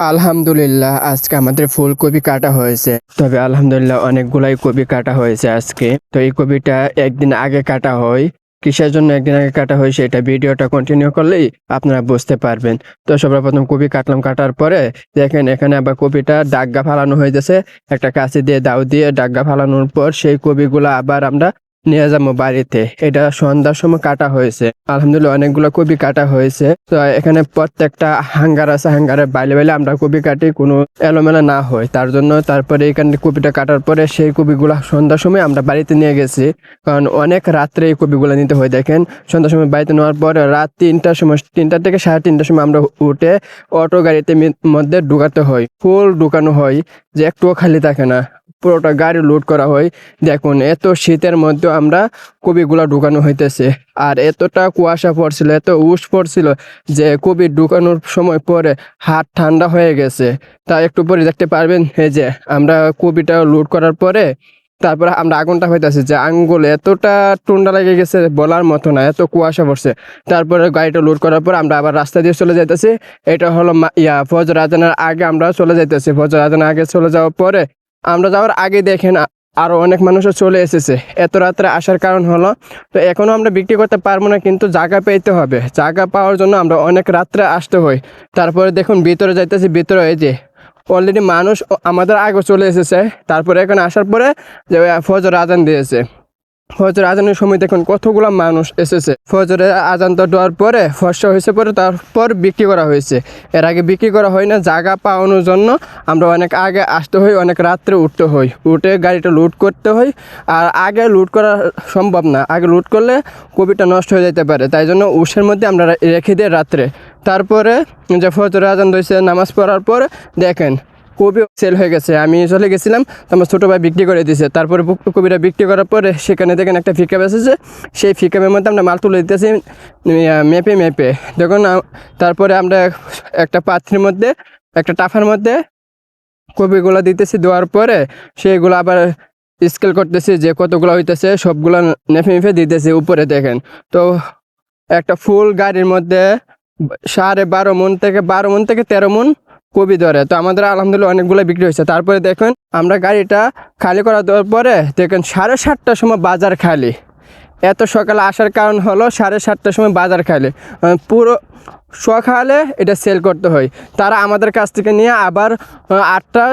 আলহামদুলিল্লাহ, আজকে আমাদের ফুলকপি কাটা হয়েছে। তবে আলহামদুলিল্লাহ অনেকগুলাই কপি কাটা হয়েছে আজকে। তো এই কপিটা একদিন আগে কাটা হয়। কিসের জন্য একদিন আগে কাটা হয় সেটা ভিডিওটা কন্টিনিউ করলেই আপনারা বুঝতে পারবেন। তো সবার প্রথম কপি কাটলাম, কাটার পরে দেখেন এখানে আবার কপিটা ডাগ্গা ফালানো হয়ে গেছে। একটা কাঁচি দিয়ে দাও দিয়ে ডাগ্গা ফালানোর পর সেই কপিগুলো আবার আমরা নিয়ে যাব বাড়িতে। এটা সন্ধ্যার সময় কাটা হয়েছে। আলহামদুলিল্লাহ অনেকগুলো কপি কাটা হয়েছে। তো এখানে প্রত্যেকটা হাঙ্গার আছে, হাঙ্গারে বাইলে বাইলে আমরা কপি কাটি, কোনো এলোমেলো না হয়। তার জন্য তারপরে এখানে কপিটা কাটার পরে সেই কপিগুলো সন্ধ্যার সময় আমরা বাড়িতে নিয়ে গেছি। কারণ অনেক রাত্রে এই কপিগুলো নিতে হয়, দেখেন। সন্ধ্যার সময় বাড়িতে নেওয়ার পরে রাত তিনটার সময় তিনটা থেকে সাড়ে তিনটার সময় আমরা উঠে অটো গাড়িতে মধ্যে ঢুকাতে হয়। ফুল ঢুকানো হয়, যে একটুও খালি থাকে না। পুরোটা গাড়ি লোড করা হয়। দেখুন, এত শীতের মধ্যে আমরা কবিগুলা ঢুকানো হইতেছে। আর এতটা কুয়াশা পড়ছিল, এত উস পড়ছিল যে কবি ঢুকানোর সময় পরে হাত ঠান্ডা হয়ে গেছে। তা একটু পরে দেখতে পারবেন, এই যে আমরা কবিটা লোড করার পরে তারপরে আমরা আগুনটা হইতেছে যে আঙ্গুল এতটা টুন্ডা লেগে গেছে বলার মতো না, এত কুয়াশা পড়ছে। তারপরে গাড়িটা লোড করার পর আমরা আবার রাস্তা দিয়ে চলে যাইতেছি। এটা হলো ইয়া ফজর আজানের আগে আমরা চলে যাইতেছি। ফজর আজানের আগে চলে যাওয়ার পরে আমরা যাওয়ার আগে দেখেন আ- আরও অনেক মানুষও চলে এসেছে। এত রাত্রে আসার কারণ হলো, তো এখনও আমরা বিক্রি করতে পারব না, কিন্তু জায়গা পেতে হবে। জায়গা পাওয়ার জন্য আমরা অনেক রাত্রে আসতে হই তারপরে দেখুন, ভিতরে যাইতেছি, ভিতরে এই যে অলরেডি মানুষ আমাদের আগে চলে এসেছে। তারপরে এখন আসার পরে যে ফজর আজান দিয়েছে। ফজর আজানের সময় দেখুন কতগুলো মানুষ এসেছে। ফজরের আজান তো দেওয়ার পরে ফর্সা হয়েছে, পরে তারপর বিক্রি করা হয়েছে। এর আগে বিক্রি করা হয় না, জায়গা পাওয়ানোর জন্য আমরা অনেক আগে আসতে হই অনেক রাত্রে উঠতে হই উঠে গাড়িটা লুট করতে হয়, আর আগে লুট করা সম্ভব না। আগে লুট করলে কবিটা নষ্ট হয়ে যেতে পারে, তাই জন্য উষের মধ্যে আমরা রেখে দিই রাত্রে। তারপরে যে ফজর আজান দিয়েছে নামাজ পড়ার পর দেখেন কবি সেল হয়ে গেছে। আমি চলে গেছিলাম, তো আমার ছোটো ভাই বিক্রি করে দিয়েছে। তারপরে কবিটা বিক্রি করার পরে সেখানে দেখেন একটা ফিকা এসেছে। সেই ফিকামের মধ্যে আমরা মাল তুলে দিতেছি মেপে মেপে। দেখুন তারপরে আমরা একটা পাত্রের মধ্যে, একটা টাফার মধ্যে কপিগুলো দিতেছি। দেওয়ার পরে সেইগুলো আবার স্কেল করতেছি যে কতগুলো হইতেছে, সবগুলো নেফে মেপে দিতেছি উপরে দেখেন। তো একটা ফুল গাড়ির মধ্যে সাড়ে বারো মন থেকে বারো মন থেকে তেরো মন কবি ধরে। তো আমাদের আলহামদুলিল্লাহ অনেকগুলো বিক্রি হয়েছে। তারপরে দেখুন, আমরা গাড়িটা খালি করা দেওয়ার পরে দেখেন, সাড়ে সাতটার সময় বাজার খালি। এত সকালে আসার কারণ হলো সাড়ে সাতটার সময় বাজার খালি। পুরো সকালে এটা সেল করতে হয়। তারা আমাদের কাছ থেকে নিয়ে আবার আটটা,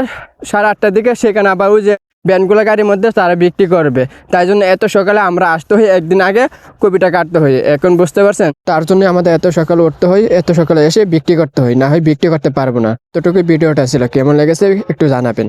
সাড়ে আটটার দিকে সেখানে আবার ওই যে ভ্যানগুলো গাড়ির মধ্যে তারা বিক্রি করবে। তাই জন্য এত সকালে আমরা আসতে হই, একদিন আগে কপিটা কাটতে হই। এখন বুঝতে পারছেন? তার জন্য আমাদের এত সকালে উঠতে হয় এত সকালে এসে বিক্রি করতে হয় না হয় বিক্রি করতে পারব না। তোটুকু ভিডিওটা ছিল। কেমন লেগেছে একটু জানাবেন।